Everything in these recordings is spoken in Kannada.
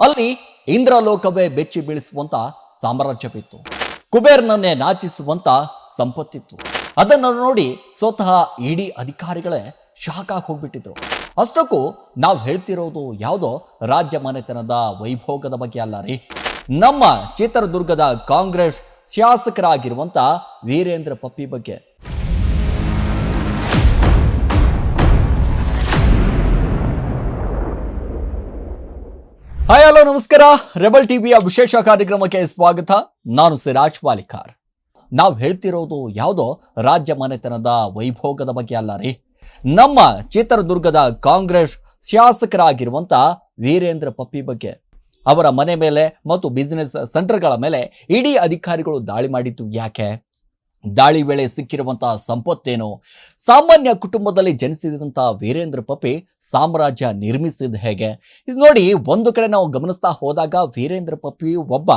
ಅಲ್ಲಿ ಇಂದ್ರಲೋಕವೇ ಬೆಚ್ಚಿ ಬೀಳಿಸುವಂತ ಸಾಮ್ರಾಜ್ಯವಿತ್ತು. ಕುಬೇರ್ನನ್ನೇ ನಾಚಿಸುವಂತ ಸಂಪತ್ತಿತ್ತು. ಅದನ್ನು ನೋಡಿ ಸ್ವತಃ ಇಡೀ ಅಧಿಕಾರಿಗಳೇ ಆಗಿ ಹೋಗ್ಬಿಟ್ಟಿದ್ರು ಅಷ್ಟಕ್ಕೂ ನಾವು ಹೇಳ್ತಿರೋದು ಯಾವುದೋ ರಾಜ್ಯ ಮನೆತನದ ವೈಭೋಗದ ಬಗ್ಗೆ ಅಲ್ಲ ರೀ. ನಮ್ಮ ಚಿತ್ರದುರ್ಗದ ಕಾಂಗ್ರೆಸ್ ಶಾಸಕರಾಗಿರುವಂತ ವೀರೇಂದ್ರ ಪಪ್ಪಿ ಬಗ್ಗೆ. ನಮಸ್ಕಾರ. ರೆಬಲ್ ಟಿವಿಯ ವಿಶೇಷ ಕಾರ್ಯಕ್ರಮಕ್ಕೆ ಸ್ವಾಗತ. ನಾನು ಸಿರಾಜ್ ಪಾಲಿಕಾರ್. ನಾವು ಹೇಳ್ತಿರೋದು ಯಾವುದೋ ರಾಜ್ಯ ಮನೆತನದ ವೈಭೋಗದ ಬಗ್ಗೆ ಅಲ್ಲ ರೀ. ನಮ್ಮ ಚಿತ್ರದುರ್ಗದ ಕಾಂಗ್ರೆಸ್ ಶಾಸಕರಾಗಿರುವಂತ ವೀರೇಂದ್ರ ಪಪ್ಪಿ ಬಗ್ಗೆ, ಅವರ ಮನೆ ಮೇಲೆ ಮತ್ತು ಬಿಸಿನೆಸ್ ಸೆಂಟರ್ಗಳ ಮೇಲೆ ಇಡೀ ಅಧಿಕಾರಿಗಳು ದಾಳಿ ಮಾಡಿದ್ದು ಯಾಕೆ? ದಾಳಿ ವೇಳೆ ಸಿಕ್ಕಿರುವಂತಹ ಸಂಪತ್ತೇನು? ಸಾಮಾನ್ಯ ಕುಟುಂಬದಲ್ಲಿ ಜನಿಸಿದಂತಹ ವೀರೇಂದ್ರ ಪಪ್ಪಿ ಸಾಮ್ರಾಜ್ಯ ನಿರ್ಮಿಸಿದ ಹೇಗೆ? ಇದು ನೋಡಿ, ಒಂದು ಕಡೆ ನಾವು ಗಮನಿಸ್ತಾ ಹೋದಾಗ ವೀರೇಂದ್ರ ಪಪ್ಪಿ ಒಬ್ಬ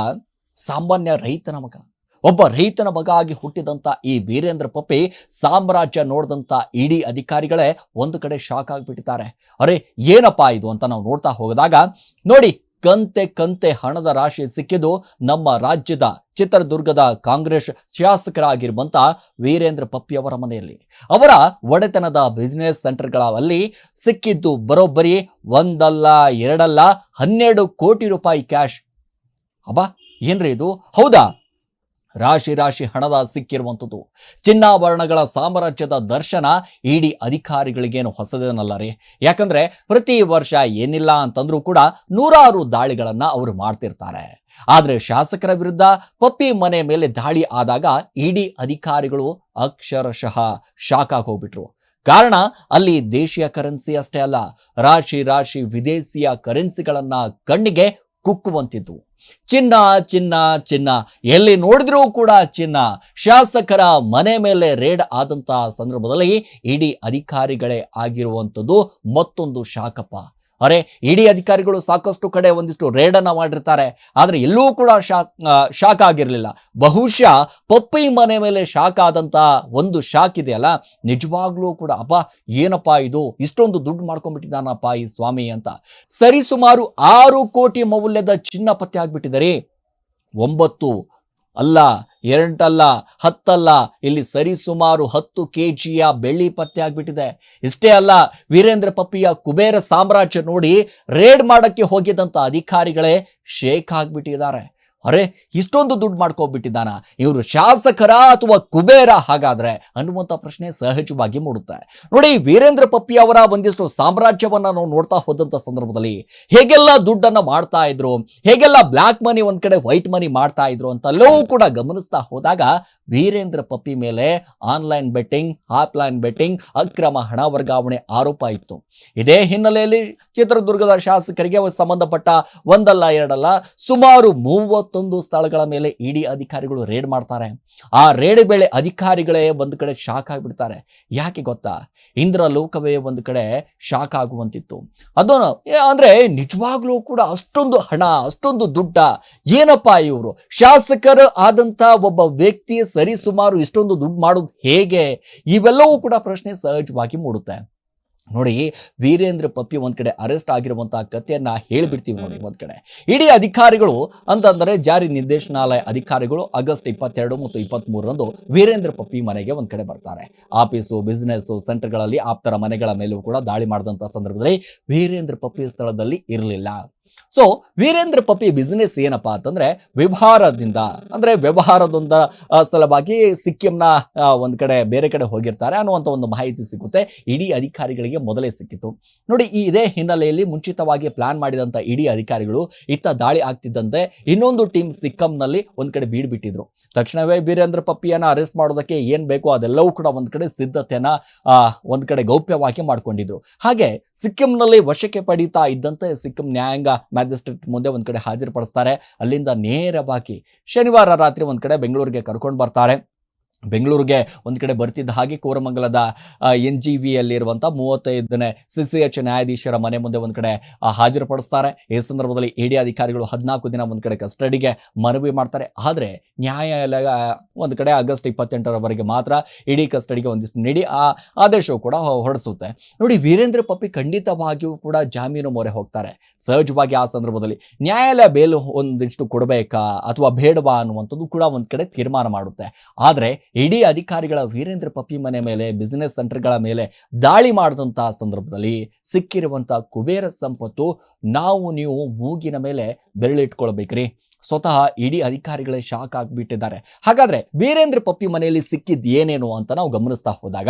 ಸಾಮಾನ್ಯ ರೈತನ ಮಗ. ಒಬ್ಬ ರೈತನ ಮಗ ಆಗಿ ಹುಟ್ಟಿದಂಥ ಈ ವೀರೇಂದ್ರ ಪಪ್ಪಿ ಸಾಮ್ರಾಜ್ಯ ನೋಡಿದಂಥ ಇಡೀ ಅಧಿಕಾರಿಗಳೇ ಒಂದು ಕಡೆ ಶಾಕ್ ಆಗಿಬಿಟ್ಟಿದ್ದಾರೆ. ಅರೆ, ಏನಪ್ಪಾ ಇದು ಅಂತ ನಾವು ನೋಡ್ತಾ ಹೋದಾಗ, ನೋಡಿ, ಕಂತೆ ಕಂತೆ ಹಣದ ರಾಶಿ ಸಿಕ್ಕಿದ್ದು ನಮ್ಮ ರಾಜ್ಯದ ಚಿತ್ರದುರ್ಗದ ಕಾಂಗ್ರೆಸ್ ಶಾಸಕರಾಗಿರುವಂತಹ ವೀರೇಂದ್ರ ಪಪ್ಪಿ ಅವರ ಮನೆಯಲ್ಲಿ. ಅವರ ಒಡೆತನದ ಬಿಸಿನೆಸ್ ಸೆಂಟರ್ಗಳಲ್ಲಿ ಸಿಕ್ಕಿದ್ದು ಬರೋಬ್ಬರಿ ಒಂದಲ್ಲ, ಎರಡಲ್ಲ, ಹನ್ನೆರಡು ಕೋಟಿ ರೂಪಾಯಿ ಕ್ಯಾಶ್ ಅಬ್ಬಾ, ಏನ್ರಿ ಇದು? ಹೌದಾ? ರಾಶಿ ರಾಶಿ ಹಣದ ಸಿಕ್ಕಿರುವಂಥದ್ದು. ಚಿನ್ನಾಭರಣಗಳ ಸಾಮ್ರಾಜ್ಯದ ದರ್ಶನ ಇಡೀ ಅಧಿಕಾರಿಗಳಿಗೇನು ಹೊಸದೇನಲ್ಲ ರೀ ಯಾಕಂದ್ರೆ ಪ್ರತಿ ವರ್ಷ ಏನಿಲ್ಲ ಅಂತಂದ್ರೂ ಕೂಡ ನೂರಾರು ದಾಳಿಗಳನ್ನು ಅವರು ಮಾಡ್ತಿರ್ತಾರೆ. ಆದರೆ ಶಾಸಕರ ವಿರುದ್ಧ ಪಪ್ಪಿ ಮನೆ ಮೇಲೆ ದಾಳಿ ಆದಾಗ ಇಡೀ ಅಧಿಕಾರಿಗಳು ಅಕ್ಷರಶಃ ಶಾಕ್ ಹೋಗ್ಬಿಟ್ರು ಕಾರಣ ಅಲ್ಲಿ ದೇಶೀಯ ಕರೆನ್ಸಿ ಅಷ್ಟೇ ಅಲ್ಲ, ರಾಶಿ ರಾಶಿ ವಿದೇಶಿಯ ಕರೆನ್ಸಿಗಳನ್ನು ಕಣ್ಣಿಗೆ ಕುಕ್ಕುವಂತಿದ್ದು ಚಿನ್ನ ಚಿನ್ನ ಚಿನ್ನ. ಎಲ್ಲಿ ನೋಡಿದ್ರೂ ಕೂಡ ಚಿನ್ನ. ಶಾಸಕರ ಮನೆ ಮೇಲೆ ರೇಡ್ ಆದಂತಹ ಸಂದರ್ಭದಲ್ಲಿ ಇಡೀ ಅಧಿಕಾರಿಗಳೇ ಆಗಿರುವಂಥದ್ದು ಮತ್ತೊಂದು ಶಾಕಪ್ಪ ಅರೆ, ಇಡೀ ಅಧಿಕಾರಿಗಳು ಸಾಕಷ್ಟು ಕಡೆ ಒಂದಿಷ್ಟು ರೇಡನ್ನು ಮಾಡಿರ್ತಾರೆ. ಆದರೆ ಎಲ್ಲೂ ಕೂಡ ಶಾಕ್ ಆಗಿರಲಿಲ್ಲ. ಬಹುಶಃ ಪಪ್ಪಿ ಮನೆ ಮೇಲೆ ಶಾಕ್ ಆದಂಥ ಒಂದು ಶಾಕ್ ಇದೆಯಲ್ಲ ನಿಜವಾಗ್ಲೂ ಕೂಡ ಅಪ್ಪ ಏನಪ್ಪಾ ಇದು? ಇಷ್ಟೊಂದು ದುಡ್ಡು ಮಾಡ್ಕೊಂಡ್ಬಿಟ್ಟಿದ್ದಾನಪ್ಪ ಈ ಸ್ವಾಮಿ ಅಂತ. ಸರಿಸುಮಾರು ಆರು ಕೋಟಿ ಮೌಲ್ಯದ ಚಿನ್ನ ಪತ್ತೆ ಆಗಿಬಿಟ್ಟಿದ್ದಾರೆ ಒಂಬತ್ತು ಅಲ್ಲ, ಎರಡಲ್ಲ, ಹತ್ತಲ್ಲ, ಇಲ್ಲಿ ಸರಿಸುಮಾರು ಹತ್ತು ಕೆ ಜಿಯ ಬೆಳ್ಳಿ ಪತ್ತೆ ಆಗ್ಬಿಟ್ಟಿದೆ. ಇಷ್ಟೇ ಅಲ್ಲ, ವೀರೇಂದ್ರ ಪಪ್ಪಿಯ ಕುಬೇರ ಸಾಮ್ರಾಜ್ಯ ನೋಡಿ ರೇಡ್ ಮಾಡಕ್ಕೆ ಹೋಗಿದ್ದಂತ ಅಧಿಕಾರಿಗಳೇ ಶೇಕ್ ಆಗ್ಬಿಟ್ಟಿದ್ದಾರೆ. ಅರೆ, ಇಷ್ಟೊಂದು ದುಡ್ಡು ಮಾಡ್ಕೊಬಿಟ್ಟಿದ್ದಾನ? ಇವರು ಶಾಸಕರ ಅಥವಾ ಕುಬೇರ ಹಾಗಾದ್ರೆ? ಅನ್ನುವಂಥ ಪ್ರಶ್ನೆ ಸಹಜವಾಗಿ ಮೂಡುತ್ತೆ. ನೋಡಿ, ವೀರೇಂದ್ರ ಪಪ್ಪಿ ಅವರ ಒಂದಿಷ್ಟು ಸಾಮ್ರಾಜ್ಯವನ್ನ ನಾವು ನೋಡ್ತಾ ಹೋದಂತ ಸಂದರ್ಭದಲ್ಲಿ ಹೇಗೆಲ್ಲ ದುಡ್ಡನ್ನ ಮಾಡ್ತಾ ಇದ್ರು, ಹೇಗೆಲ್ಲ ಬ್ಲ್ಯಾಕ್ ಮನಿ ಒಂದ್ ಕಡೆ ವೈಟ್ ಮನಿ ಮಾಡ್ತಾ ಇದ್ರು ಅಂತಲ್ಲವೂ ಕೂಡ ಗಮನಿಸ್ತಾ ಹೋದಾಗ ವೀರೇಂದ್ರ ಪಪ್ಪಿ ಮೇಲೆ ಆನ್ಲೈನ್ ಬೆಟ್ಟಿಂಗ್, ಆಫ್ಲೈನ್ ಬೆಟ್ಟಿಂಗ್, ಅಕ್ರಮ ಹಣ ವರ್ಗಾವಣೆ ಆರೋಪ ಇತ್ತು. ಇದೇ ಹಿನ್ನೆಲೆಯಲ್ಲಿ ಚಿತ್ರದುರ್ಗದ ಶಾಸಕರಿಗೆ ಸಂಬಂಧಪಟ್ಟ ಒಂದಲ್ಲ ಎರಡಲ್ಲ ಸುಮಾರು ಮೂವತ್ತೊಂದು ಸ್ಥಳಗಳ ಮೇಲೆ ಇಡಿ ಅಧಿಕಾರಿಗಳು ರೇಡ್ ಮಾಡ್ತಾರೆ. ಆ ರೇಡ್ ವೇಳೆ ಅಧಿಕಾರಿಗಳೇ ಒಂದು ಕಡೆ ಶಾಕ್ ಆಗಿಬಿಡ್ತಾರೆ. ಯಾಕೆ ಗೊತ್ತಾ? ಇಂದ್ರ ಲೋಕವೇ ಒಂದು ಕಡೆ ಶಾಕ್ ಆಗುವಂತಿತ್ತು. ಅದನ್ನು ಅಂದರೆ ನಿಜವಾಗ್ಲೂ ಕೂಡ ಅಷ್ಟೊಂದು ಹಣ, ಅಷ್ಟೊಂದು ದುಡ್ಡ, ಏನಪ್ಪಾ ಇವರು? ಶಾಸಕರು ಆದಂಥ ಒಬ್ಬ ವ್ಯಕ್ತಿ ಸರಿಸುಮಾರು ಇಷ್ಟೊಂದು ದುಡ್ಡು ಮಾಡೋದು ಹೇಗೆ? ಇವೆಲ್ಲವೂ ಕೂಡ ಪ್ರಶ್ನೆ ಸಹಜವಾಗಿ ಮೂಡುತ್ತೆ. ನೋಡಿ, ವೀರೇಂದ್ರ ಪಪ್ಪಿ ಒಂದು ಕಡೆ ಅರೆಸ್ಟ್ ಆಗಿರುವಂತಹ ಕಥೆಯನ್ನ ಹೇಳಿಬಿಡ್ತೀವಿ ನೋಡಿ ಒಂದ್ ಕಡೆ. ಇಡೀ ಅಧಿಕಾರಿಗಳು ಅಂತಂದರೆ ಜಾರಿ ನಿರ್ದೇಶನಾಲಯ ಅಧಿಕಾರಿಗಳು ಆಗಸ್ಟ್ ಇಪ್ಪತ್ತೆರಡು ಮತ್ತು ಇಪ್ಪತ್ತ್ ಮೂರರಂದು ವೀರೇಂದ್ರ ಪಪ್ಪಿ ಮನೆಗೆ ಒಂದ್ ಕಡೆ ಬರ್ತಾರೆ. ಆಫೀಸು ಬಿಸ್ನೆಸ್ ಸೆಂಟರ್ಗಳಲ್ಲಿ ಆಪ್ತರ ಮನೆಗಳ ಮೇಲೂ ಕೂಡ ದಾಳಿ ಮಾಡಿದಂತ ಸಂದರ್ಭದಲ್ಲಿ ವೀರೇಂದ್ರ ಪಪ್ಪಿ ಸ್ಥಳದಲ್ಲಿ ಇರಲಿಲ್ಲ. ಸೊ ವೀರೇಂದ್ರ ಪಪ್ಪಿ ಬಿಸ್ನೆಸ್ ಏನಪ್ಪಾ ಅಂತಂದ್ರೆ ವ್ಯವಹಾರದಿಂದ, ಅಂದ್ರೆ ವ್ಯವಹಾರದೊಂದ ಸಲುವಾಗಿ ಸಿಕ್ಕಿಂನ ಒಂದ್ ಕಡೆ ಬೇರೆ ಕಡೆ ಹೋಗಿರ್ತಾರೆ ಅನ್ನುವಂತ ಒಂದು ಮಾಹಿತಿ ಸಿಗುತ್ತೆ ಇಡೀ ಅಧಿಕಾರಿಗಳಿಗೆ ಮೊದಲೇ ಸಿಕ್ಕಿತ್ತು. ನೋಡಿ, ಈ ಇದೇ ಹಿನ್ನೆಲೆಯಲ್ಲಿ ಮುಂಚಿತವಾಗಿ ಪ್ಲಾನ್ ಮಾಡಿದಂತ ಇಡೀ ಅಧಿಕಾರಿಗಳು ಇತ್ತ ದಾಳಿ ಆಗ್ತಿದ್ದಂತೆ ಇನ್ನೊಂದು ಟೀಮ್ ಸಿಕ್ಕಂನಲ್ಲಿ ಒಂದ್ ಕಡೆ ಬೀಡ್ಬಿಟ್ಟಿದ್ರು ತಕ್ಷಣವೇ ವೀರೇಂದ್ರ ಪಪ್ಪಿಯನ್ನ ಅರೆಸ್ಟ್ ಮಾಡೋದಕ್ಕೆ ಏನ್ ಬೇಕೋ ಅದೆಲ್ಲವೂ ಕೂಡ ಒಂದ್ ಕಡೆ ಸಿದ್ಧತೆಯನ್ನ ಒಂದ್ ಕಡೆ ಗೌಪ್ಯವಾಗಿ ಮಾಡ್ಕೊಂಡಿದ್ರು. ಹಾಗೆ ಸಿಕ್ಕಿಂನಲ್ಲಿ ವಶಕ್ಕೆ ಪಡೀತಾ ಇದ್ದಂತೆ ಸಿಕ್ಕಿಂ ನ್ಯಾಯಾಂಗ ಮ್ಯಾಜಿಸ್ಟ್ರೇಟ್ ಮುಂದೆ ಒಂದ್ ಕಡೆ ಹಾಜರುಪಡಿಸ್ತಾರೆ. ಅಲ್ಲಿಂದ ನೇರ ಬಾಕಿ ಶನಿವಾರ ರಾತ್ರಿ ಒಂದ್ ಕಡೆ ಬೆಂಗಳೂರಿಗೆ ಕರ್ಕೊಂಡು ಬರ್ತಾರೆ. ಬೆಂಗಳೂರಿಗೆ ಒಂದು ಕಡೆ ಬರ್ತಿದ್ದ ಹಾಗೆ ಕೋರಮಂಗಲದ ಎನ್ ಜಿ ವಿಯಲ್ಲಿರುವಂಥ ಮೂವತ್ತೈದನೇ ಸಿ ಸಿ ಎಚ್ ನ್ಯಾಯಾಧೀಶರ ಮನೆ ಮುಂದೆ ಒಂದು ಕಡೆ ಹಾಜರುಪಡಿಸ್ತಾರೆ. ಈ ಸಂದರ್ಭದಲ್ಲಿ ಇಡಿ ಅಧಿಕಾರಿಗಳು ಹದಿನಾಲ್ಕು ದಿನ ಒಂದು ಕಡೆ ಕಸ್ಟಡಿಗೆ ಮನವಿ ಮಾಡ್ತಾರೆ. ಆದರೆ ನ್ಯಾಯಾಲಯ ಒಂದು ಕಡೆ ಆಗಸ್ಟ್ ಇಪ್ಪತ್ತೆಂಟರವರೆಗೆ ಮಾತ್ರ ಇಡಿ ಕಸ್ಟಡಿಗೆ ಒಂದಿಷ್ಟು ನೀಡಿ, ಆ ಆದೇಶವು ಕೂಡ ಹೊರಡಿಸುತ್ತೆ. ನೋಡಿ, ವೀರೇಂದ್ರ ಪಪ್ಪಿ ಖಂಡಿತವಾಗಿಯೂ ಕೂಡ ಜಾಮೀನು ಮೊರೆ ಹೋಗ್ತಾರೆ. ಸಹಜವಾಗಿ ಆ ಸಂದರ್ಭದಲ್ಲಿ ನ್ಯಾಯಾಲಯ ಬೇಲು ಒಂದಿಷ್ಟು ಕೊಡಬೇಕಾ ಅಥವಾ ಬೇಡವಾ ಅನ್ನುವಂಥದ್ದು ಕೂಡ ಒಂದು ಕಡೆ ತೀರ್ಮಾನ ಮಾಡುತ್ತೆ. ಆದರೆ ಇಡೀ ಅಧಿಕಾರಿಗಳ ವೀರೇಂದ್ರ ಪಪ್ಪಿ ಮನೆ ಮೇಲೆ ಬಿಸಿನೆಸ್ ಸೆಂಟರ್ಗಳ ಮೇಲೆ ದಾಳಿ ಮಾಡಿದಂತಹ ಸಂದರ್ಭದಲ್ಲಿ ಸಿಕ್ಕಿರುವಂತಹ ಕುಬೇರ ಸಂಪತ್ತು ನಾವು, ನೀವು ಮೂಗಿನ ಮೇಲೆ ಬೆರಳಿಟ್ಕೊಳ್ಬೇಕ್ರಿ. ಸ್ವತಃ ಇಡೀ ಅಧಿಕಾರಿಗಳೇ ಶಾಕ್ ಆಗಿಬಿಟ್ಟಿದ್ದಾರೆ. ಹಾಗಾದ್ರೆ ವೀರೇಂದ್ರ ಪಪ್ಪಿ ಮನೆಯಲ್ಲಿ ಸಿಕ್ಕಿದ್ ಏನೇನು ಅಂತ ನಾವು ಗಮನಿಸ್ತಾ ಹೋದಾಗ,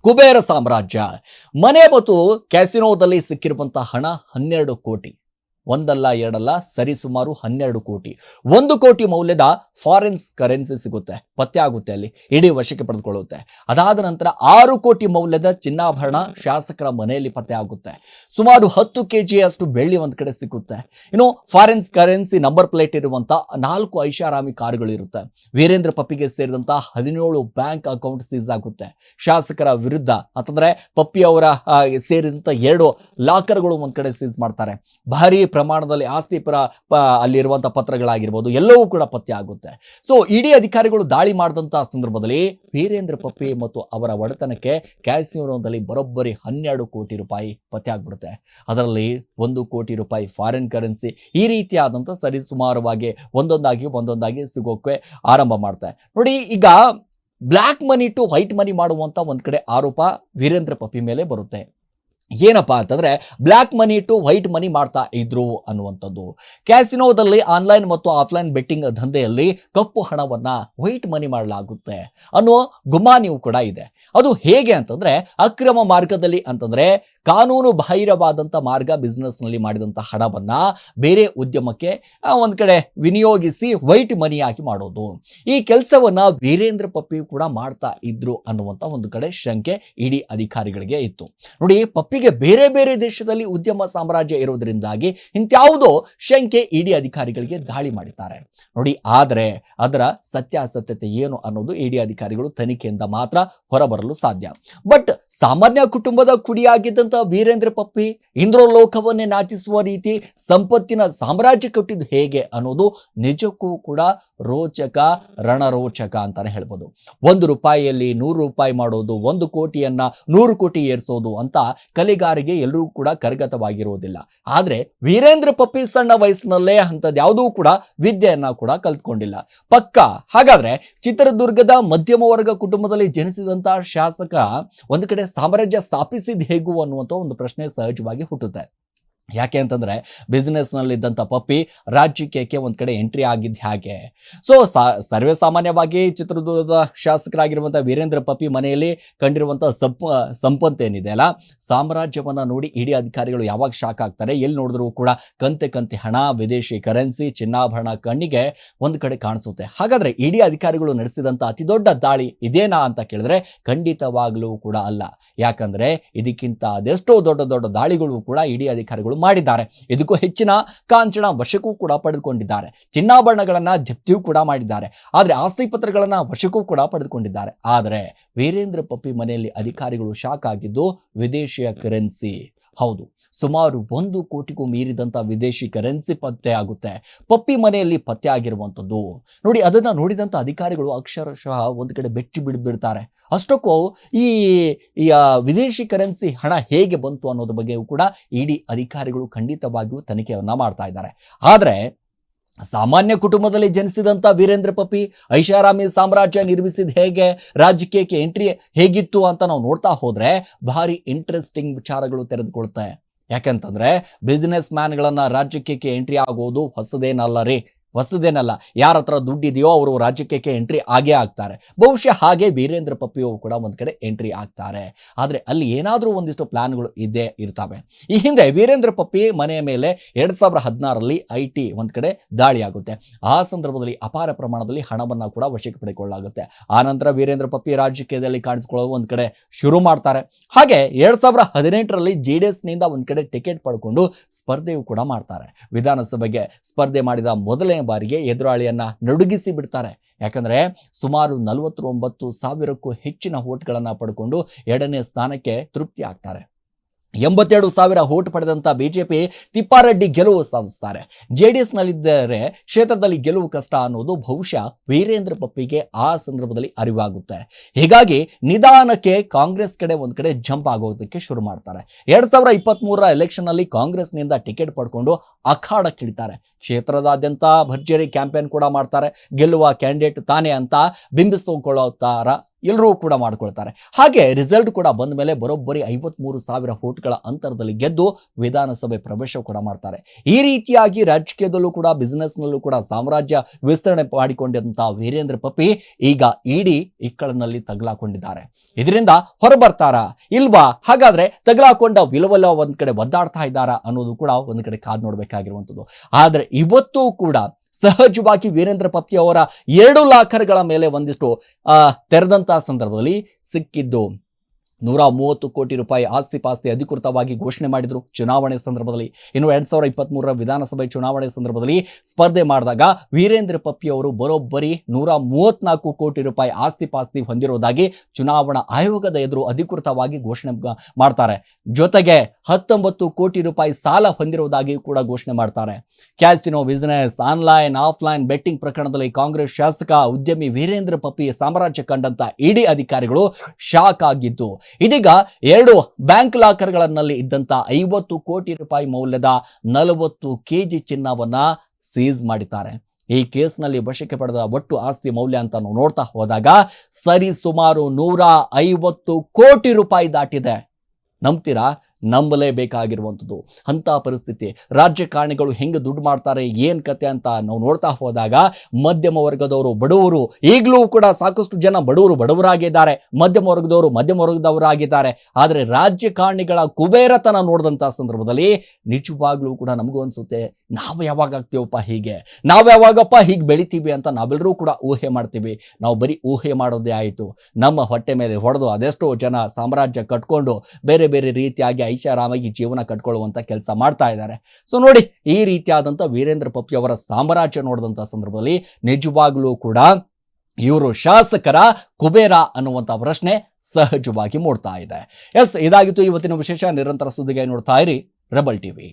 ಕುಬೇರ ಸಾಮ್ರಾಜ್ಯ. ಮನೆ ಮತ್ತು ಕ್ಯಾಸಿನೋದಲ್ಲಿ ಸಿಕ್ಕಿರುವಂತಹ ಹಣ ಹನ್ನೆರಡು ಕೋಟಿ. ಒಂದಲ್ಲ, ಎರಡಲ್ಲ ಸರಿಸುಮಾರು ಹನ್ನೆರಡು ಕೋಟಿ. ಒಂದು ಕೋಟಿ ಮೌಲ್ಯದ ಫಾರಿನ್ಸ್ ಕರೆನ್ಸಿ ಸಿಗುತ್ತೆ, ಪತ್ತೆ ಆಗುತ್ತೆ ಅಲ್ಲಿ, ಇಡೀ ವರ್ಷಕ್ಕೆ ಪಡೆದುಕೊಳ್ಳುತ್ತೆ. ಅದಾದ ನಂತರ ಆರು ಕೋಟಿ ಮೌಲ್ಯದ ಚಿನ್ನಾಭರಣ ಶಾಸಕರ ಮನೆಯಲ್ಲಿ ಪತ್ತೆ ಆಗುತ್ತೆ. ಸುಮಾರು ಹತ್ತು ಕೆ ಜಿಯಷ್ಟು ಬೆಳ್ಳಿ ಒಂದು ಕಡೆ ಸಿಗುತ್ತೆ. ಇನ್ನು ಫಾರಿನ್ಸ್ ಕರೆನ್ಸಿ ನಂಬರ್ ಪ್ಲೇಟ್ ಇರುವಂತಹ ನಾಲ್ಕು ಐಷಾರಾಮಿ ಕಾರುಗಳು ಇರುತ್ತೆ. ವೀರೇಂದ್ರ ಪಪ್ಪಿಗೆ ಸೇರಿದಂತಹ ಹದಿನೇಳು ಬ್ಯಾಂಕ್ ಅಕೌಂಟ್ ಸೀಸ್ ಆಗುತ್ತೆ. ಶಾಸಕರ ವಿರುದ್ಧ, ಅಂತಂದ್ರೆ ಪಪ್ಪಿ ಅವರ ಸೇರಿದಂತ ಎರಡು ಲಾಕರ್ಗಳು ಒಂದ್ ಕಡೆ ಸೀಸ್ ಮಾಡ್ತಾರೆ. ಭಾರಿ ಪ್ರಮಾಣದಲ್ಲಿ ಆಸ್ತಿ ಪರ, ಪ- ಅಲ್ಲಿರುವಂತ ಪತ್ರಗಳಾಗಿರ್ಬೋದು, ಎಲ್ಲವೂ ಕೂಡ ಪತ್ತೆ ಆಗುತ್ತೆ. ಸೊ ಇಡೀ ಅಧಿಕಾರಿಗಳು ದಾಳಿ ಮಾಡಿದಂಥ ಸಂದರ್ಭದಲ್ಲಿ ವೀರೇಂದ್ರ ಪಪ್ಪಿ ಮತ್ತು ಅವರ ಒಡೆತನಕ್ಕೆ ಕ್ಯಾಸಿನೋದಲ್ಲಿ ಬರೋಬ್ಬರಿ ಹನ್ನೆರಡು ಕೋಟಿ ರೂಪಾಯಿ ಪತ್ತೆ ಆಗ್ಬಿಡುತ್ತೆ. ಅದರಲ್ಲಿ ಒಂದು ಕೋಟಿ ರೂಪಾಯಿ ಫಾರಿನ್ ಕರೆನ್ಸಿ ಈ ರೀತಿಯಾದಂಥ ಸರಿಸುಮಾರವಾಗಿ ಒಂದೊಂದಾಗಿ ಒಂದೊಂದಾಗಿ ಸಿಗೋಕ್ಕೆ ಆರಂಭ ಮಾಡ್ತಾರೆ ನೋಡಿ, ಈಗ black money to white money ಮಾಡುವಂಥ ಒಂದು ಕಡೆ ಆರೋಪ ವೀರೇಂದ್ರ ಪಪ್ಪಿ ಮೇಲೆ ಬರುತ್ತೆ. ಏನಪ್ಪಾ ಅಂತಂದ್ರೆ black money to white money ಮಾಡ್ತಾ ಇದ್ರು ಅನ್ನುವಂಥದ್ದು. ಕ್ಯಾಸಿನೋದಲ್ಲಿ ಆನ್ಲೈನ್ ಮತ್ತು ಆಫ್ಲೈನ್ ಬೆಟ್ಟಿಂಗ್ ದಂಧೆಯಲ್ಲಿ ಕಪ್ಪು ಹಣವನ್ನ ವೈಟ್ ಮನಿ ಮಾಡಲಾಗುತ್ತೆ ಅನ್ನುವ ಗುಮಾನಿಯು ಕೂಡ ಇದೆ. ಅದು ಹೇಗೆ ಅಂತಂದ್ರೆ ಅಕ್ರಮ ಮಾರ್ಗದಲ್ಲಿ ಅಂತಂದ್ರೆ ಕಾನೂನು ಬಾಹಿರವಾದಂಥ ಮಾರ್ಗ ಬಿಸ್ನೆಸ್ನಲ್ಲಿ ಮಾಡಿದಂಥ ಹಣವನ್ನ ಬೇರೆ ಉದ್ಯಮಕ್ಕೆ ಒಂದು ಕಡೆ ವಿನಿಯೋಗಿಸಿ ವೈಟ್ ಮನಿಯಾಗಿ ಮಾಡೋದು. ಈ ಕೆಲಸವನ್ನ ವೀರೇಂದ್ರ ಪಪ್ಪಿ ಕೂಡ ಮಾಡ್ತಾ ಇದ್ರು ಅನ್ನುವಂತ ಒಂದು ಕಡೆ ಶಂಕೆ ಇಡೀ ಅಧಿಕಾರಿಗಳಿಗೆ ಇತ್ತು. ನೋಡಿ ಪಪ್ಪಿಗೆ ಬೇರೆ ಬೇರೆ ದೇಶದಲ್ಲಿ ಉದ್ಯಮ ಸಾಮ್ರಾಜ್ಯ ಇರೋದ್ರಿಂದಾಗಿ ಇಂತ್ಯಾವುದೋ ಶಂಕೆ ಇಡಿ ಅಧಿಕಾರಿಗಳಿಗೆ ದಾಳಿ ಮಾಡಿದ್ದಾರೆ. ನೋಡಿ, ಆದರೆ ಅದರ ಸತ್ಯಾಸತ್ಯತೆ ಏನು ಅನ್ನೋದು ಇಡಿ ಅಧಿಕಾರಿಗಳು ತನಿಖೆಯಿಂದ ಮಾತ್ರ ಹೊರಬರಲು ಸಾಧ್ಯ. ಬಟ್ ಸಾಮಾನ್ಯ ಕುಟುಂಬದ ಕುಡಿಯಾಗಿದ್ದಂತ ವೀರೇಂದ್ರ ಪಪ್ಪಿ ಇಂದ್ರಲೋಕವನ್ನೇ ನಾಚಿಸುವ ರೀತಿ ಸಂಪತ್ತಿನ ಸಾಮ್ರಾಜ್ಯ ಕಟ್ಟಿದ್ದು ಹೇಗೆ ಅನ್ನೋದು ನಿಜಕ್ಕೂ ಕೂಡ ರೋಚಕ, ರಣರೋಚಕ ಅಂತಾನೆ ಹೇಳ್ಬೋದು. ಒಂದು ರೂಪಾಯಿಯಲ್ಲಿ ನೂರು ರೂಪಾಯಿ ಮಾಡೋದು, ಒಂದು ಕೋಟಿಯನ್ನ ನೂರು ಕೋಟಿ ಏರಿಸೋದು ಅಂತ ಕಲಿಗಾರಿಗೆ ಎಲ್ಲರೂ ಕೂಡ ಕರಗತವಾಗಿರುವುದಿಲ್ಲ ಆದ್ರೆ ವೀರೇಂದ್ರ ಪಪ್ಪಿ ಸಣ್ಣ ವಯಸ್ಸಿನಲ್ಲೇ ಅಂಥದ್ದು ಯಾವುದೂ ಕೂಡ ವಿದ್ಯೆಯನ್ನ ಕೂಡ ಕಲ್ತ್ಕೊಂಡಿಲ್ಲ. ಪಕ್ಕ, ಹಾಗಾದ್ರೆ ಚಿತ್ರದುರ್ಗದ ಮಧ್ಯಮ ವರ್ಗ ಕುಟುಂಬದಲ್ಲಿ ಜನಿಸಿದಂತಹ ಶಾಸಕ, ಒಂದು ಸಾಮ್ರಾಜ್ಯ ಸ್ಥಾಪಿಸಿದ ಹೇಗೂ ಅನ್ನುವಂಥ ಒಂದು ಪ್ರಶ್ನೆ ಸಹಜವಾಗಿ ಹುಟ್ಟುತ್ತೆ. ಯಾಕೆ ಅಂತಂದ್ರೆ ಬಿಸ್ನೆಸ್ನಲ್ಲಿದ್ದಂಥ ಪಪ್ಪಿ ರಾಜಕೀಯಕ್ಕೆ ಒಂದು ಕಡೆ ಎಂಟ್ರಿ ಆಗಿದ್ದು ಹಾಗೆ. ಸೊ, ಸರ್ವೇ ಸಾಮಾನ್ಯವಾಗಿ ಚಿತ್ರದುರ್ಗದ ಶಾಸಕರಾಗಿರುವಂಥ ವೀರೇಂದ್ರ ಪಪ್ಪಿ ಮನೆಯಲ್ಲಿ ಕಂಡಿರುವಂಥ ಸಪ್ ಸಂಪತ್ತೇನಿದೆ ಅಲ್ಲ, ಸಾಮ್ರಾಜ್ಯವನ್ನ ನೋಡಿ ಇಡೀ ಅಧಿಕಾರಿಗಳು ಯಾವಾಗ ಶಾಕ್ ಆಗ್ತಾರೆ, ಎಲ್ಲಿ ನೋಡಿದ್ರು ಕೂಡ ಕಂತೆ ಕಂತೆ ಹಣ, ವಿದೇಶಿ ಕರೆನ್ಸಿ ಚಿನ್ನಾಭರಣ ಕಣ್ಣಿಗೆ ಒಂದು ಕಡೆ ಕಾಣಿಸುತ್ತೆ. ಹಾಗಾದ್ರೆ ಇಡೀ ಅಧಿಕಾರಿಗಳು ನಡೆಸಿದಂಥ ಅತಿ ದೊಡ್ಡ ದಾಳಿ ಇದೇನಾ ಅಂತ ಕೇಳಿದ್ರೆ ಖಂಡಿತವಾಗ್ಲೂ ಕೂಡ ಅಲ್ಲ. ಯಾಕಂದ್ರೆ ಇದಕ್ಕಿಂತ ಅದೆಷ್ಟೋ ದೊಡ್ಡ ದೊಡ್ಡ ದಾಳಿಗಳು ಕೂಡ ಇಡೀ ಅಧಿಕಾರಿಗಳು ಮಾಡಿದ್ದಾರೆ. ಇದಕ್ಕೂ ಹೆಚ್ಚಿನ ಕಾಂಚನ ವಶಕ್ಕೂ ಕೂಡ ಪಡೆದುಕೊಂಡಿದ್ದಾರೆ. ಚಿನ್ನಾಭರಣಗಳನ್ನು ಜಪ್ತಿಯೂ ಕೂಡ ಮಾಡಿದ್ದಾರೆ. ಆದರೆ ಆಸ್ತಿ ಪತ್ರಗಳನ್ನು ವಶಕ್ಕೂ ಕೂಡ ಪಡೆದುಕೊಂಡಿದ್ದಾರೆ. ಆದರೆ ವೀರೇಂದ್ರ ಪಪ್ಪಿ ಮನೆಯಲ್ಲಿ ಅಧಿಕಾರಿಗಳು ಶಾಕ್ ಆಗಿದ್ದು ವಿದೇಶಿಯ ಕರೆನ್ಸಿ ಹೌದು. ಸುಮಾರು ಒಂದು ಕೋಟಿಗೂ ಮೀರಿದಂತ ವಿದೇಶಿ ಕರೆನ್ಸಿ ಪತ್ತೆ ಆಗುತ್ತೆ. ಪಪ್ಪಿ ಮನೆಯಲ್ಲಿ ಪತ್ತೆ ಆಗಿರುವಂಥದ್ದು. ನೋಡಿ, ಅದನ್ನ ನೋಡಿದಂತ ಅಧಿಕಾರಿಗಳು ಅಕ್ಷರಶಃ ಒಂದು ಕಡೆ ಬೆಚ್ಚಿ ಬಿಡ್ಬಿಡ್ತಾರೆ. ಅಷ್ಟಕ್ಕೂ ಈ ವಿದೇಶಿ ಕರೆನ್ಸಿ ಹಣ ಹೇಗೆ ಬಂತು ಅನ್ನೋದ್ರ ಬಗ್ಗೆಯೂ ಕೂಡ ಇಡಿ ಅಧಿಕಾರಿಗಳು ಖಂಡಿತವಾಗಿಯೂ ತನಿಖೆಯನ್ನ ಮಾಡ್ತಾ ಇದ್ದಾರೆ. ಆದರೆ ಸಾಮಾನ್ಯ ಕುಟುಂಬದಲ್ಲಿ ಜನಿಸಿದಂತ ವೀರೇಂದ್ರ ಪಪಿ ಐಷಾರಾಮಿ ಸಾಮ್ರಾಜ್ಯ ನಿರ್ಮಿಸಿದ ಹೇಗೆ, ರಾಜಕೀಯಕ್ಕೆ ಎಂಟ್ರಿ ಹೇಗಿತ್ತು ಅಂತ ನಾವು ನೋಡ್ತಾ ಹೋದರೆ ಭಾರಿ ಇಂಟ್ರೆಸ್ಟಿಂಗ್ ವಿಚಾರಗಳು ತೆರೆದುಕೊಳ್ತಾ ಯಾಕಂತಂದರೆ ಬಿಸ್ನೆಸ್ ಮ್ಯಾನ್ಗಳನ್ನು ರಾಜಕೀಯಕ್ಕೆ ಎಂಟ್ರಿ ಆಗೋದು ಹೊಸದೇನಲ್ಲ ರೀ. ಹೊಸದೇನಲ್ಲ, ಯಾರ ಹತ್ರ ದುಡ್ಡಿದೆಯೋ ಅವರು ರಾಜಕೀಯಕ್ಕೆ ಎಂಟ್ರಿ ಆಗೇ ಆಗ್ತಾರೆ. ಬಹುಶಃ ಹಾಗೆ ವೀರೇಂದ್ರ ಪಪ್ಪಿಯವರು ಕೂಡ ಒಂದು ಕಡೆ ಎಂಟ್ರಿ ಆಗ್ತಾರೆ. ಆದರೆ ಅಲ್ಲಿ ಏನಾದರೂ ಒಂದಿಷ್ಟು ಪ್ಲಾನ್ಗಳು ಇದ್ದೇ ಇರ್ತವೆ. ಈ ಹಿಂದೆ ವೀರೇಂದ್ರ ಪಪ್ಪಿ ಮನೆಯ ಮೇಲೆ ಎರಡು ಸಾವಿರದ ಹದಿನಾರರಲ್ಲಿ ಐ ಟಿ ಒಂದು ಕಡೆ ದಾಳಿ ಆಗುತ್ತೆ. ಆ ಸಂದರ್ಭದಲ್ಲಿ ಅಪಾರ ಪ್ರಮಾಣದಲ್ಲಿ ಹಣವನ್ನು ಕೂಡ ವಶಕ್ಕೆ ಪಡೆಕೊಳ್ಳಲಾಗುತ್ತೆ ಆನಂತರ ನಂತರ ವೀರೇಂದ್ರ ಪಪ್ಪಿ ರಾಜಕೀಯದಲ್ಲಿ ಕಾಣಿಸ್ಕೊಳ್ಳೋದು ಒಂದು ಕಡೆ ಶುರು ಮಾಡ್ತಾರೆ. ಹಾಗೆ ಎರಡು ಸಾವಿರದ ಹದಿನೆಂಟರಲ್ಲಿ ಜೆ ಡಿ ಎಸ್ನಿಂದ ಒಂದು ಕಡೆ ಟಿಕೆಟ್ ಪಡ್ಕೊಂಡು ಸ್ಪರ್ಧೆಯು ಕೂಡ ಮಾಡ್ತಾರೆ. ವಿಧಾನಸಭೆಗೆ ಸ್ಪರ್ಧೆ ಮಾಡಿದ ಮೊದಲನೇ ಬಾರಿಗೆ ಎದುರಾಳಿಯನ್ನ ನಡುಗಿಸಿ ಬಿಡ್ತಾರೆ. ಯಾಕಂದ್ರೆ ಸುಮಾರು ನಲವತ್ತೊಂಬತ್ತು ಸಾವಿರಕ್ಕೂ ಹೆಚ್ಚಿನ ಓಟ್ಗಳನ್ನು ಪಡ್ಕೊಂಡು ಎರಡನೇ ಸ್ಥಾನಕ್ಕೆ ತೃಪ್ತಿ ಆಗ್ತಾರೆ ಎಂಬತ್ತೆರಡು ಸಾವಿರ ಓಟ್ ಪಡೆದಂತ ಬಿಜೆಪಿ ತಿಪ್ಪಾರೆಡ್ಡಿ ಗೆಲುವು ಸಾಧಿಸ್ತಾರೆ. ಜೆಡಿಎಸ್ ನಲ್ಲಿದ್ದರೆ ಕ್ಷೇತ್ರದಲ್ಲಿ ಗೆಲುವು ಕಷ್ಟ ಅನ್ನೋದು ಬಹುಶಃ ವೀರೇಂದ್ರ ಪಪ್ಪಿಗೆ ಆ ಸಂದರ್ಭದಲ್ಲಿ ಅರಿವಾಗುತ್ತೆ. ಹೀಗಾಗಿ ನಿಧಾನಕ್ಕೆ ಕಾಂಗ್ರೆಸ್ ಕಡೆ ಒಂದು ಕಡೆ ಜಂಪ್ ಆಗೋದಕ್ಕೆ ಶುರು ಮಾಡ್ತಾರೆ. ಎರಡ್ ಸಾವಿರದ ಇಪ್ಪತ್ತ್ ಮೂರರ ಎಲೆಕ್ಷನ್ ಅಲ್ಲಿ ಕಾಂಗ್ರೆಸ್ನಿಂದ ಟಿಕೆಟ್ ಪಡ್ಕೊಂಡು ಅಖಾಡಕ್ಕಿಳಿತಾರೆ. ಕ್ಷೇತ್ರದಾದ್ಯಂತ ಭರ್ಜರಿ ಕ್ಯಾಂಪೇನ್ ಕೂಡ ಮಾಡ್ತಾರೆ. ಗೆಲ್ಲುವ ಕ್ಯಾಂಡಿಡೇಟ್ ತಾನೇ ಅಂತ ಬಿಂಬಿಸಿಕೊಳ್ಳುತ್ತಾರ ಎಲ್ಲರೂ ಕೂಡ ಮಾಡ್ಕೊಳ್ತಾರೆ. ಹಾಗೆ ರಿಸಲ್ಟ್ ಕೂಡ ಬಂದ ಮೇಲೆ ಬರೋಬ್ಬರಿ ಐವತ್ಮೂರು ಸಾವಿರ ಓಟ್ಗಳ ಅಂತರದಲ್ಲಿ ಗೆದ್ದು ವಿಧಾನಸಭೆ ಪ್ರವೇಶ ಕೂಡ ಮಾಡ್ತಾರೆ. ಈ ರೀತಿಯಾಗಿ ರಾಜಕೀಯದಲ್ಲೂ ಕೂಡ ಬಿಸ್ನೆಸ್ನಲ್ಲೂ ಕೂಡ ಸಾಮ್ರಾಜ್ಯ ವಿಸ್ತರಣೆ ಮಾಡಿಕೊಂಡಿದ್ದಂತಹ ವೀರೇಂದ್ರ ಪಪ್ಪಿ ಈಗ ಇಡಿ ಇಕ್ಕಳನಲ್ಲಿ ತಗಲಾಕೊಂಡಿದ್ದಾರೆ. ಇದರಿಂದ ಹೊರಬರ್ತಾರಾ? ಇಲ್ವಾ? ಹಾಗಾದ್ರೆ ತಗಲಾಕೊಂಡ ವಿಲವಲ್ಲ ಒಂದ್ ಕಡೆ ಒದ್ದಾಡ್ತಾ ಇದ್ದಾರಾ ಅನ್ನೋದು ಕೂಡ ಒಂದ್ ಕಡೆ ಕಾದ್ ನೋಡ್ಬೇಕಾಗಿರುವಂಥದ್ದು. ಆದ್ರೆ ಇವತ್ತು ಕೂಡ ಸಹಜವಾಗಿ ವೀರೇಂದ್ರ ಪಪ್ಪಿ ಅವರ ಎರಡು ಲಾಕರ್ಗಳ ಮೇಲೆ ಒಂದಿಷ್ಟು ತೆರೆದಂತಹ ಸಂದರ್ಭದಲ್ಲಿ ಸಿಕ್ಕಿದ್ದು. ನೂರ ಮೂವತ್ತು ಕೋಟಿ ರೂಪಾಯಿ ಆಸ್ತಿ ಪಾಸ್ತಿ ಅಧಿಕೃತವಾಗಿ ಘೋಷಣೆ ಮಾಡಿದರು ಚುನಾವಣೆ ಸಂದರ್ಭದಲ್ಲಿ. ಇನ್ನು ಎರಡು ಸಾವಿರದ ಇಪ್ಪತ್ತ್ಮೂರರ ವಿಧಾನಸಭೆ ಚುನಾವಣೆ ಸಂದರ್ಭದಲ್ಲಿ ಸ್ಪರ್ಧೆ ಮಾಡಿದಾಗ ವೀರೇಂದ್ರ ಪಪ್ಪಿ ಅವರು ಬರೋಬ್ಬರಿ ನೂರ ಮೂವತ್ನಾಲ್ಕು ಕೋಟಿ ರೂಪಾಯಿ ಆಸ್ತಿ ಪಾಸ್ತಿ ಹೊಂದಿರುವುದಾಗಿ ಚುನಾವಣಾ ಆಯೋಗದ ಎದುರು ಅಧಿಕೃತವಾಗಿ ಘೋಷಣೆ ಮಾಡ್ತಾರೆ. ಜೊತೆಗೆ ಹತ್ತೊಂಬತ್ತು ಕೋಟಿ ರೂಪಾಯಿ ಸಾಲ ಹೊಂದಿರುವುದಾಗಿ ಕೂಡ ಘೋಷಣೆ ಮಾಡ್ತಾರೆ. Casino business, online, offline betting ಪ್ರಕರಣದಲ್ಲಿ ಕಾಂಗ್ರೆಸ್ ಶಾಸಕ, ಉದ್ಯಮಿ ವೀರೇಂದ್ರ ಪಪ್ಪಿ ಸಾಮ್ರಾಜ್ಯ ಕಂಡಂತ ಇಡಿ ಅಧಿಕಾರಿಗಳು ಶಾಕ್ ಆಗಿದ್ದು ಇದೀಗ ಎರಡು ಬ್ಯಾಂಕ್ ಲಾಕರ್ಗಳಲ್ಲಿ ಇದ್ದಂತ ಐವತ್ತು ಕೋಟಿ ರೂಪಾಯಿ ಮೌಲ್ಯದ ನಲವತ್ತು ಕೆಜಿ ಚಿನ್ನವನ್ನ ಸೀಸ್ ಮಾಡಿದ್ದಾರೆ. ಈ ಕೇಸ್ನಲ್ಲಿ ವಶಕ್ಕೆ ಪಡೆದ ಒಟ್ಟು ಆಸ್ತಿ ಮೌಲ್ಯ ಅಂತ ನಾವು ನೋಡ್ತಾ ಹೋದಾಗ ಸರಿ ಸುಮಾರು ನೂರ ಐವತ್ತು ಕೋಟಿ ರೂಪಾಯಿ ದಾಟಿದೆ. ನಂಬ್ತೀರಾ? ನಂಬಲೇಬೇಕಾಗಿರುವಂಥದ್ದು. ಅಂಥ ಪರಿಸ್ಥಿತಿ. ರಾಜಕಾರಣಿಗಳು ಹೆಂಗೆ ದುಡ್ಡು ಮಾಡ್ತಾರೆ, ಏನು ಕತೆ ಅಂತ ನಾವು ನೋಡ್ತಾ ಹೋದಾಗ, ಮಧ್ಯಮ ವರ್ಗದವರು ಬಡವರು, ಈಗಲೂ ಕೂಡ ಸಾಕಷ್ಟು ಜನ ಬಡವರು ಬಡವರಾಗಿದ್ದಾರೆ. ಮಧ್ಯಮ ವರ್ಗದವರು ಮಧ್ಯಮ ವರ್ಗದವರಾಗಿದ್ದಾರೆ. ಆದರೆ ರಾಜಕಾರಣಿಗಳ ಕುಬೇರತನ ನೋಡಿದಂಥ ಸಂದರ್ಭದಲ್ಲಿ ನಿಜವಾಗ್ಲೂ ಕೂಡ ನಮಗೂ ಅನ್ಸುತ್ತೆ, ನಾವು ಯಾವಾಗ ಆಗ್ತೀವಪ್ಪ ಹೀಗೆ? ನಾವು ಯಾವಾಗಪ್ಪ ಹೀಗೆ ಬೆಳಿತೀವಿ ಅಂತ ನಾವೆಲ್ಲರೂ ಕೂಡ ಊಹೆ ಮಾಡ್ತೀವಿ. ನಾವು ಬರೀ ಊಹೆ ಮಾಡೋದೇ ಆಯಿತು. ನಮ್ಮ ಹೊಟ್ಟೆ ಮೇಲೆ ಹೊಡೆದು ಅದೆಷ್ಟೋ ಜನ ಸಾಮ್ರಾಜ್ಯ ಕಟ್ಕೊಂಡು ಬೇರೆ ಬೇರೆ ರೀತಿಯಾಗಿ ಐಷಾರಾಮಾಗಿ ಜೀವನ ಕಟ್ಕೊಳ್ಳುವಂಥ ಕೆಲಸ ಮಾಡ್ತಾ ಇದ್ದಾರೆ. ಸೊ ನೋಡಿ, ಈ ರೀತಿಯಾದಂಥ ವೀರೇಂದ್ರ ಪಪ್ಪಿ ಅವರ ಸಾಮ್ರಾಜ್ಯ ನೋಡಿದಂಥ ಸಂದರ್ಭದಲ್ಲಿ ನಿಜವಾಗ್ಲೂ ಕೂಡ ಇವರು ಶಾಸಕರ ಕುಬೇರ ಅನ್ನುವಂಥ ಪ್ರಶ್ನೆ ಸಹಜವಾಗಿ ಮೂಡ್ತಾ ಇದೆ. ಎಸ್ ಇದಾಗಿತ್ತು ಇವತ್ತಿನ ವಿಶೇಷ. ನಿರಂತರ ಸುದ್ದಿಗೆ ನೋಡ್ತಾ ಇರಿ ರೆಬಲ್ ಟಿವಿ